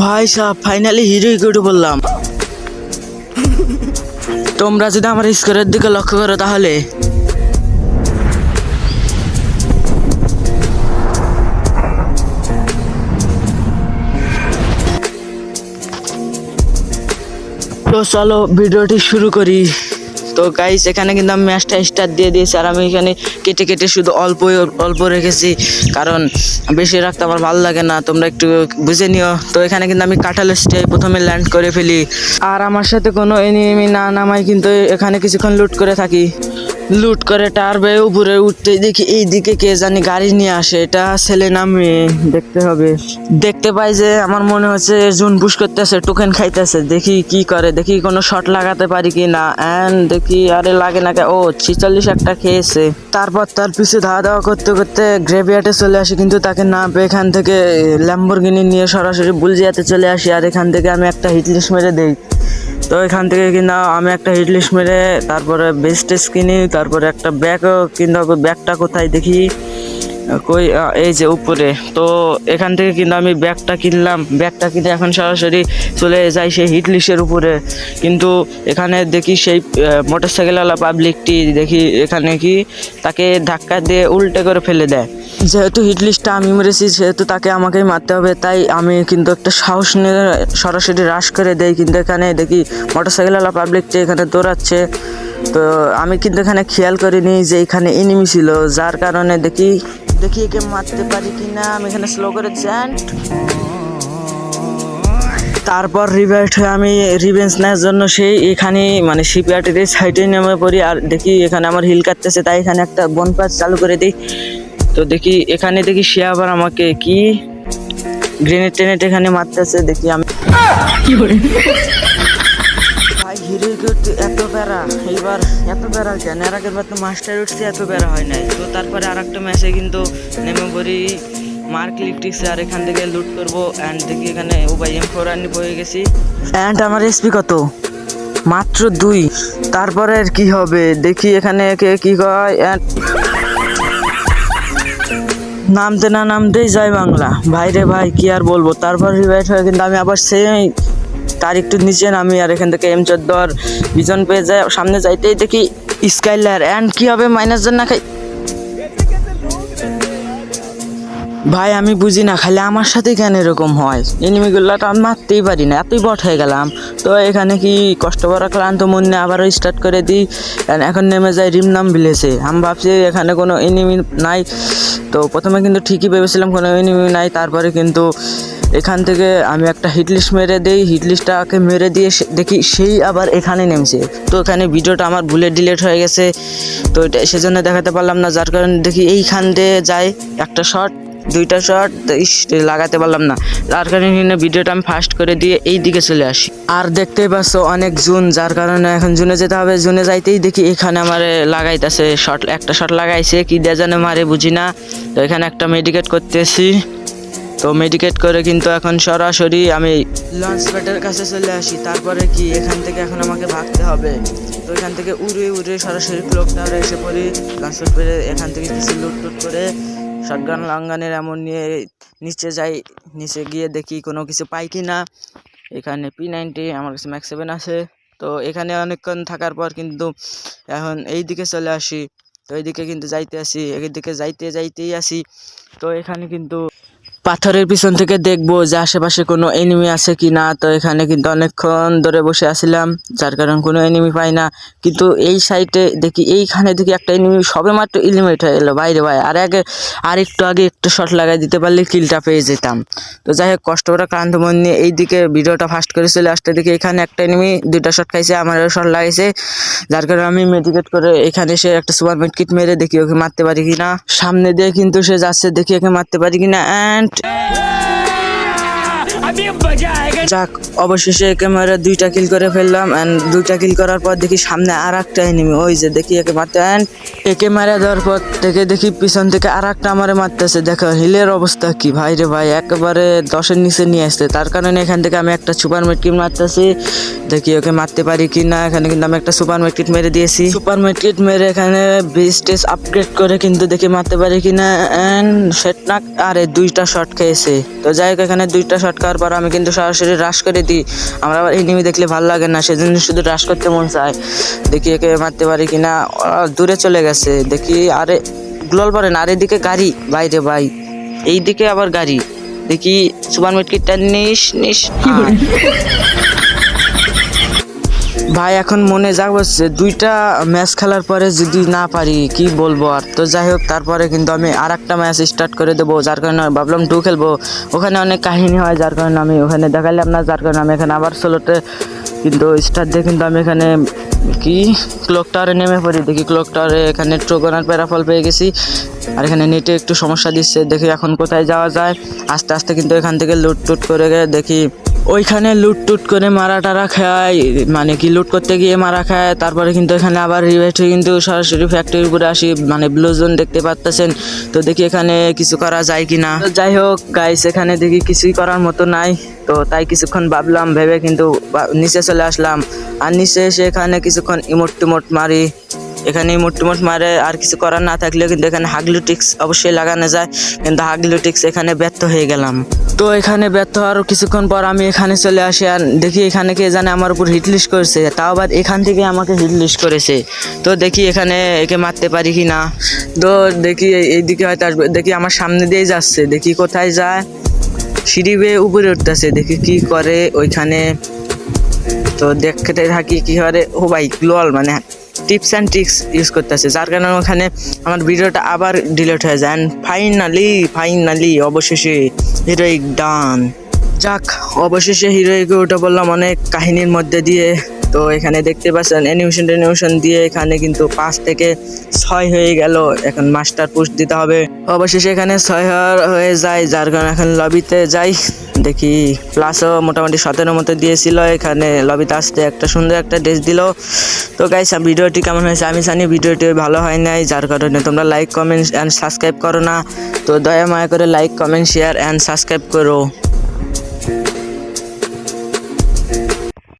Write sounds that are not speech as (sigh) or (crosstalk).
ভাই সাহ finally hero উঠে বললাম। তোমরা যদি আমার স্কোরের দিকে লক্ষ্য করো তাহলে। তো চলো, ভিডিওটি শুরু করি। তো গাইস এখানে কিন্তু আমি ম্যাচটা স্টার দিয়ে দিয়েছি আর আমি এখানে কেটে কেটে শুধু অল্প অল্প রেখেছি। কারণ বেশি রাখতে আমার ভালো লাগে না, তোমরা একটু বুঝে নিও। তো এখানে কিন্তু আমি কাঁঠাল স্টে প্রথমে ল্যান্ড করে ফেলি। আর আমার সাথে কোনো এনিমি না নামাই কিন্তু এখানে কিছুক্ষণ লুট করে থাকি। লুট করে টার বেয়ে উপরে উঠতে দেখি এই দিকে কে জানি গাড়ি নিয়ে আসে। এটা ছেলে না মেয়ে? দেখতে হবে। দেখতে পাই যে আমার মনে হচ্ছে জুন পুশ করতেছে, টোকেন খাইতেছে। দেখি কি করে, দেখি কোনো শট লাগাতে পারি কি না। অ্যান্ড দেখি আরে লাগে না ও, ছিচল্লিশ একটা খেয়েছে। তারপর তার পিছু ধাওয়া দাওয়া করতে করতে গ্রেভিয়ার্ডে চলে আসি, কিন্তু তাকে না পেয়ে এখান থেকে ল্যাম্বরগিনি নিয়ে সরাসরি বুলজিয়াতে চলে আসি। আর এখান থেকে আমি একটা হিটলিস্ট মেরে দেই। তো এখান থেকে কিনা আমি একটা হিটলিস্ট মেরে তারপরে বেস্ট কিনি তারপরে একটা ব্যাগও কিনতে হবে ব্যাগটা কোথায় দেখি। কই এই যে উপরে। তো এখান থেকে কিন্তু আমি ব্যাগটা কিনলাম। ব্যাগটা কিনে এখন সরাসরি চলে যাই সেই হিট লিস্টের উপরে। কিন্তু এখানে দেখি সেই মোটর সাইকেলওয়ালা পাবলিকটি দেখি এখানে কি তাকে ধাক্কা দিয়ে উল্টে করে ফেলে দেয়। যেহেতু হিট লিস্টটা আমি মেরেছি, সেহেতু তাকে আমাকেই মারতে হবে। তাই আমি কিন্তু একটা সাহস নিয়ে সরাসরি রাশ করে দেই কিন্তু এখানে দেখি মোটর সাইকেলওয়ালা পাবলিকটি এখানে দৌড়াচ্ছে। তো আমি কিন্তু এখানে খেয়াল করিনি যে এখানে এনিমি ছিল, যার কারণে দেখি দেখি একে মারতে পারি কি না আমি এখানে স্লো করে জ্যান্ট তারপর রিভাইট হয়ে আমি রিভেন্স নেওয়ার জন্য সেই এখানে মানে শিপইয়ার্ডের সাইডে নেমে পড়ি আর দেখি এখানে আমার হিল কাটতেছে, তাই এখানে একটা বন বনপাস চালু করে দিই। তো দেখি এখানে দেখি সে আবার আমাকে কি? গ্রেনেড টেনেট এখানে মারতেছে, দেখি আমি হিরো করতে এত প্যারা এবার এত প্যারা কেন? এর আগের বার তো মাস্টার উঠছে, এত প্যারা হয় নাই। তো তারপরে আর একটা ম্যাচে কিন্তু নেমে পড়ি মার্ক ইলেকট্রিক্স আর এখান থেকে লুট করব অ্যান্ড দেখি এখানে ভাই এম ফোর আনি বয়ে গেছি। অ্যান্ড আমার এসপি কত? মাত্র দুই। তারপরে আর কি হবে? দেখি এখানে কে কি কয় and নামতে না নামতেই যায় বাংলা। ভাই রে ভাই, কি আর বলব? তারপর রিভাইট হয়ে, কিন্তু আমি আবার সেই তার একটু নিচে নামি আর এখান থেকে এম চোদ্দ আর বিজন পেয়ে যায়। সামনে যাইতেই দেখি স্কাইলার অ্যান্ড কি হবে? মাইনাস জন না খাই ভাই, আমি বুঝি না, খালি আমার সাথে কেন এরকম হয়? এনিমিগুলো তো আমি মারতেই পারি না, এতই বট হয়ে গেলাম। তো এখানে কি কষ্ট করা ক্লান্ত মন নিয়ে আবারও স্টার্ট করে দিই। এখন নেমে যাই রিমনাম ভিলেজে আমি ভাবছি এখানে কোনো এনিমি নাই। তো প্রথমে কিন্তু ঠিকই ভেবেছিলাম কোনো এনিমি নাই, তারপরে কিন্তু এখান থেকে আমি একটা হিটলিস্ট মেরে দিই হিটলিস্টটাকে মেরে দিয়ে দেখি সেই আবার এখানে নেমেছে। তো এখানে ভিডিওটা আমার ভুলে ডিলেট হয়ে গেছে। তো এটা সেজন্য দেখাতে পারলাম না, যার কারণে দেখি এইখান দিয়ে যায় একটা শট দুইটা শট লাগাতে পারলাম না। যার কারণে ভিডিওটা আমি ফাস্ট করে দিয়ে এই দিকে চলে আসি। আর দেখতেই পাচ্ছ অনেক জুন, যার কারণে এখন জুনে যেতে হবে। জুনে যাইতেই দেখি এখানে আমার লাগাইতেছে শট একটা শট লাগাইছে, কি দিয়ে জানে মারে বুঝি না। তো এখানে একটা মেডিকেট করতেছি। তো মেডিকেট করে কিন্তু এখন সরাসরি আমি লঞ্চ প্যাডের কাছে চলে আসি। তারপরে কি? এখান থেকে এখন আমাকে ভাগতে হবে। তো এখান থেকে উড়ে উড়ে সরাসরি ক্লক টাওয়ারে এসে পড়ি। লঞ্চ প্যাড এখান থেকে কিছু লুট টুট করে শটগান লঙ্গানের এমন নিয়ে নিচে যাই। নিচে গিয়ে দেখি কোনো কিছু পাই কি না এখানে পি নাইনটি আমার কাছে ম্যাক্স সেভেন আছে। তো এখানে অনেকক্ষণ থাকার পর কিন্তু এখন এই দিকে চলে আসি। তো এইদিকে কিন্তু যাইতে আসি। এদিকে যাইতে যাইতেই আসি। তো এখানে কিন্তু পাথরের পিছন থেকে দেখব যে আশেপাশে কোনো এনিমি আছে কি না। তো এখানে কিন্তু অনেকক্ষণ ধরে বসে আছিলাম, যার কারণে কোনো এনিমি পাই না। কিন্তু এই সাইডে দেখি, এইখানে দেখি একটা এনিমি সবে মাত্র ইলিমিট হয়ে এলো। বাইরে ভাই, আর আগে, আর একটু আগে একটু শট লাগাই দিতে পারলে কিলটা পেয়ে যেতাম। তো যাই হোক, কষ্ট করে ক্লান্ত মন নিয়ে এইদিকে ভিডিওটা ফাস্ট করে চলে আসতে দেখি এখানে একটা এনিমি দুইটা শট খাইছে, আমারও শট লাগাইছে। যার কারণে আমি মেডিকেট করে এখানে সে একটা সুপার মেডকিট মেরে দেখি ওকে মারতে পারি কিনা। সামনে দিয়ে কিন্তু সে যাচ্ছে, দেখি ওকে মারতে পারি কিনা। অ্যান্ড যাক, অবশেষে ক্যামেরা দুইটা কিল করে ফেললাম অ্যান্ড দুইটা কিল করার পর দেখি সামনে আর একটা এনিমি ওই যে দেখি একে মারতে অ্যান্ড একে মারা দেওয়ার পর থেকে দেখি পিছন থেকে আর একটা আমারে মারতেছে। দেখো হিলের অবস্থা কি ভাই রে ভাই, একেবারে দশের নিচে নিয়ে আসছে। তার কারণে এখান থেকে আমি একটা সুপার মেটকিট মারতেছি। দেখি ওকে মারতে পারি কি না এখানে কিন্তু আমি একটা সুপার মেটকিট মেরে দিয়েছি। সুপার মেটকিট মেরে এখানে বেস টেস আপগ্রেড করে কিন্তু দেখি মারতে পারি কি না এন্ড সেট না আরে দুইটা শট খেয়েছে। তো যাই হোক, এখানে দুইটা শট খাওয়ার পর আমি কিন্তু সরাসরি রাশ করে দিই। আমরা আবার এনিমি দেখলে ভালো লাগে না, সেজন্য শুধু রাশ করতে মন চায়। দেখি একে মারতে পারি কি না দূরে চলে গেছে। দেখি আরে গ্লোল পরে না। আর এদিকে গাড়ি। বাইরে ভাই, এইদিকে আবার গাড়ি। দেখি, সুপার মিটকিটটা নিস নিস। (laughs) ভাই, এখন মনে যা বসছে দুইটা ম্যাচ খেলার পরে যদি না পারি, কি বলব আর? তো যাই হোক, তারপরে কিন্তু আমি আর একটা ম্যাচ স্টার্ট করে দেবো, যার কারণে ভাবলাম টু খেলব। ওখানে অনেক কাহিনী হয়, যার কারণে আমি ওখানে দেখালাম না, যার কারণে আমি এখানে আবার ষোলোতে কিন্তু স্টার্ট দিয়ে কিন্তু আমি এখানে কি? ক্লক টাওয়ারে নেমে পড়ি। দেখি ক্লক টাওয়ারে এখানে ট্রোগনার প্যারাফল পেয়ে গেছি। আর এখানে নেটে একটু সমস্যা দিচ্ছে। দেখি এখন কোথায় যাওয়া যায়। আস্তে আস্তে কিন্তু এখান থেকে লুট টুট করে দেখি ওইখানে লুট টুট করে মারা টারা খায় মানে কি লুট করতে গিয়ে মারা খায়, তারপরে কিন্তু এখানে আবার রিভেট হয়ে কিন্তু সরাসরি ফ্যাক্টরির উপরে আসি মানে ব্লু জোন দেখতে পাচ্ছেন তো দেখি এখানে কিছু করা যায় কি না যাই হোক গাইস এখানে দেখি কিছুই করার মতো নাই। তো তাই কিছুক্ষণ ভাবলাম, ভেবে কিন্তু নিচে চলে আসলাম। আর নিচে এসে এখানে কিছুক্ষণ ইমোট টিমোট মারি। এখানে ইমোট টিমোট মারে আর কিছু করার না থাকলেও কিন্তু এখানে হাগলুটিক্স অবশ্যই লাগানো যায়। কিন্তু হাগলুটিক্স এখানে ব্যর্থ হয়ে গেলাম। তো এখানে ব্যর্থ হওয়ার কিছুক্ষণ পর আমি এখানে চলে আসি আর দেখি এখানে কে জানে আমার উপর হিটলিস্ট করেছে। তাও আবার এখান থেকে আমাকে হিটলিস্ট করেছে। তো দেখি এখানে একে মারতে পারি কি না। তো দেখি এই- এইদিকে হয়তো আসবে। দেখি আমার সামনে দিয়েই যাচ্ছে। দেখি কোথায় যায়। সিঁড়ি বেয়ে উপরে উঠতেছে। দেখি কি করে ওইখানে। তো দেখতে থাকি কি করে। ও ভাই গ্লোয়াল মানে টিপস অ্যান্ড ট্রিক্স ইউজ করতেছে। যার কারণে ওখানে আমার ভিডিওটা আবার ডিলিট হয়ে যায়। অ্যান্ড ফাইনালি ফাইনালি অবশেষে হিরোইক ডান যাক, অবশেষে হিরোইকে ওটা বললাম অনেক কাহিনীর মধ্যে দিয়ে। তো এখানে দেখতে পাচ্ছেন অ্যানিমেশন অ্যানিমেশন দিয়ে এখানে কিন্তু পাঁচ থেকে ছয় হয়ে গেল। এখন মাস্টার পুশ দিতে হবে। অবশেষে এখানে ছয় হয়ে যায়। যার কারণে এখন লবিতে যাই। দেখি প্লাসও মোটামুটি সতেরো মতো দিয়েছিল। এখানে লবিতে আসতে একটা সুন্দর একটা ড্রেস দিল। তো গাইস ভিডিওটি কেমন হয়েছে? আমি জানি ভিডিওটি ভালো হয় নাই, যার কারণে তোমরা লাইক কমেন্ট অ্যান্ড সাবস্ক্রাইব করো না। তো দয়া মায়া করে like comment share and subscribe করো।